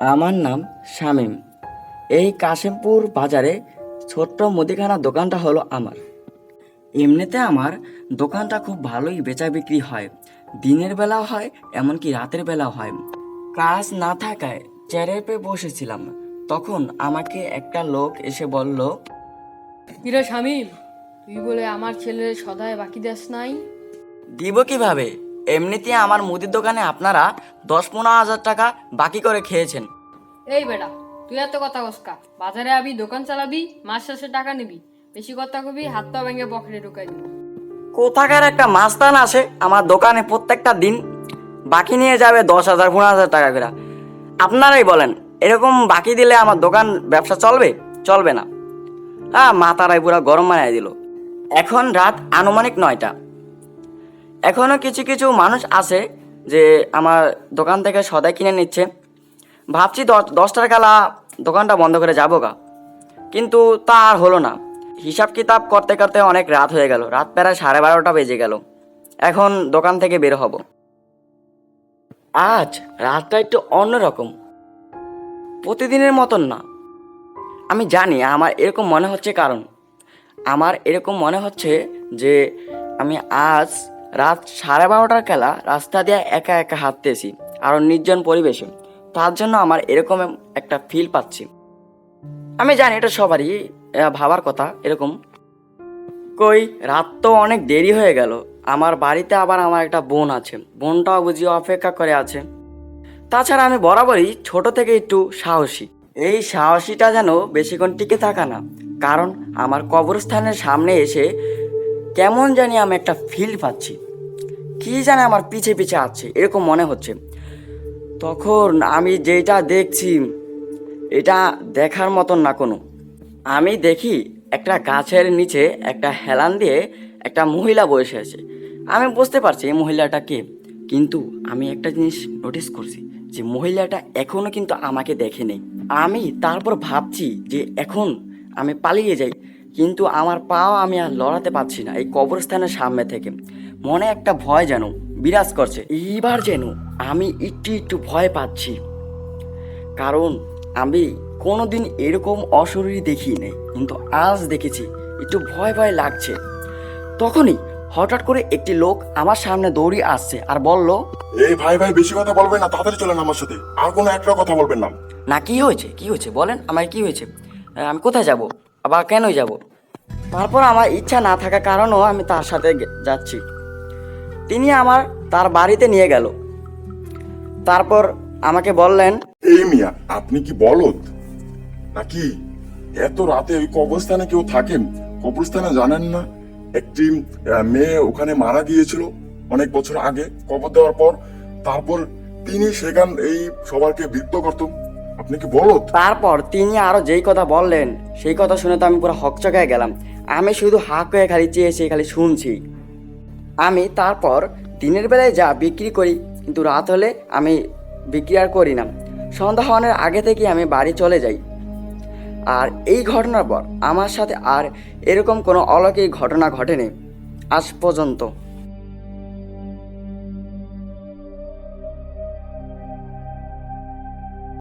আমার নাম শামীম। এই কাশিমপুর বাজারে ছোট্ট মুদিখানা দোকানটা হলো আমার। এমনিতে আমার দোকানটা খুব ভালোই বেচা বিক্রি হয়। দিনের বেলাও হয় এমনকি রাতের বেলাও হয়। কাজ না থাকায় চেয়ারে বসেছিলাম। তখন আমাকে একটা লোক এসে বলল কিরে শামিম তুই বলে আমার ছেলের সদায় বাকি দেস নাই? দিব কীভাবে? এমনিতে আমার মুদির দোকানে আপনারা দশ পনেরো হাজার টাকা বাকি করে খেয়েছেন। এই বেটা তুই এত কথা কসকা বাজারে আবি দোকান চালাবি মাস শেষে টাকা নিবি। বেশি কথা কবি হাত পা ভেঙে পকেটে ঢুকাই দিবি। কোথাকার একটা মাস্তান আসে আমার দোকানে প্রত্যেকটা দিন বাকি নিয়ে যাবে দশ হাজার পনেরো হাজার টাকা করে। আপনারাই বলেন এরকম বাকি দিলে আমার দোকান ব্যবসা চলবে? চলবে না। হ্যাঁ মাথারাই পুরা গরম বানিয়ে দিল। এখন রাত আনুমানিক নয়টা। এখনও কিছু কিছু মানুষ আছে যে আমার দোকান থেকে সদাই কিনে নিচ্ছে। ভাবছি দশ, দশটার কালা দোকানটা বন্ধ করে যাব গা। কিন্তু তা আর হলো না। হিসাব কিতাব করতে করতে অনেক রাত হয়ে গেল। রাত প্রায় সাড়ে বারোটা বেজে গেল। এখন দোকান থেকে বের হব। আজ রাতটা একটু অন্যরকম। প্রতিদিনের মতন না। আমি জানি আমার এরকম মনে হচ্ছে কারণ। আমার এরকম মনে হচ্ছে যে আমি আজ রাত সাড়ে বারোটার খেলা রাস্তা দিয়ে একা একা হাঁটতেছি আরও নির্জন পরিবেশে। তার জন্য আমার এরকম একটা ফিল পাচ্ছি। আমি জানি এটা সবারই ভাবার কথা এরকম। কই, রাত তো অনেক দেরি হয়ে গেল। আমার বাড়িতে আবার আমার একটা বোন আছে। বোনটাও বুঝি অপেক্ষা করে আছে। তাছাড়া আমি বরাবরই ছোট থেকে একটু সাহসী। এই সাহসীটা যেন বেশিক্ষণ টিকে থাকা না, কারণ আমার কবরস্থানের সামনে এসে কেমন জানি আমি একটা ফিল পাচ্ছি। কি জানে আমার পিছে পিছে আছে, এরকম মনে হচ্ছে। তখন আমি যেটা দেখছি, এটা দেখার মতন না কোনো। আমি দেখি একটা গাছের নিচে একটা হেলান দিয়ে একটা মহিলা বসে আছে। আমি বুঝতে পারছি এই মহিলাটা কে, কিন্তু আমি একটা জিনিস নোটিস করছি যে মহিলাটা এখনও কিন্তু আমাকে দেখেনি আমি তারপর ভাবছি যে এখন আমি পালিয়ে যাই। কিন্তু আমার পাও আমি আর লড়াতে পারছি না এই কবরস্থানের সামনে থেকে। মনে একটা ভয় যেন বিরাজ করছে। এইবার যেন আমি একটু একটু ভয় পাচ্ছি। কারণ আমি কোনোদিন এরকম অশরীরী দেখি নাই কিন্তু আজ দেখেছি একটু ভয় ভয় লাগছে। তখনই হঠাৎ করে একটি লোক আমার সামনে দৌড়ে আসছে আর বলল এই ভাই ভাই বেশি কথা বলবেন না তাড়াতাড়ি চলেন আমার সাথে। আর কোনো একটা কথা বলবেন না। না কি হয়েছে? কি হয়েছে? বলেন আমার কি হয়েছে? আমি কোথায় যাব? আবার কেন যাব? তারপর আমার ইচ্ছা না থাকার কারণেও আমি তার সাথে যাচ্ছি। তিনি আমার তার বাড়িতে নিয়ে গেল। তারপর আমাকে বললেন, এই মিয়া, আপনি কি বলদ? নাকি এত রাতে ওই কবরস্থানে কেউ থাকেন? কবরস্থানে জানেন না? একটি মেয়ে ওখানে মারা গিয়েছিল অনেক বছর আগে, কবর দেওয়ার পর। তারপর তিনি সেখান, এই সবারকে বৃত্ত করত আপনি কি তারপর তিনি আরও যেই কথা বললেন, সেই কথা শুনে তো আমি পুরো হকচকায় গেলাম। আমি শুধু হাঁক হয়ে খালি চেয়েছি, খালি শুনছি। আমি তারপর দিনের বেলায় যা বিক্রি করি, কিন্তু রাত হলে আমি বিক্রি আর করি না। সন্ধ্যা হওয়ানোর আগে থেকে আমি বাড়ি চলে যাই। আর এই ঘটনার পর আমার সাথে আর এরকম কোনো অলৌকিক ঘটনা ঘটেনি, আজ পর্যন্ত।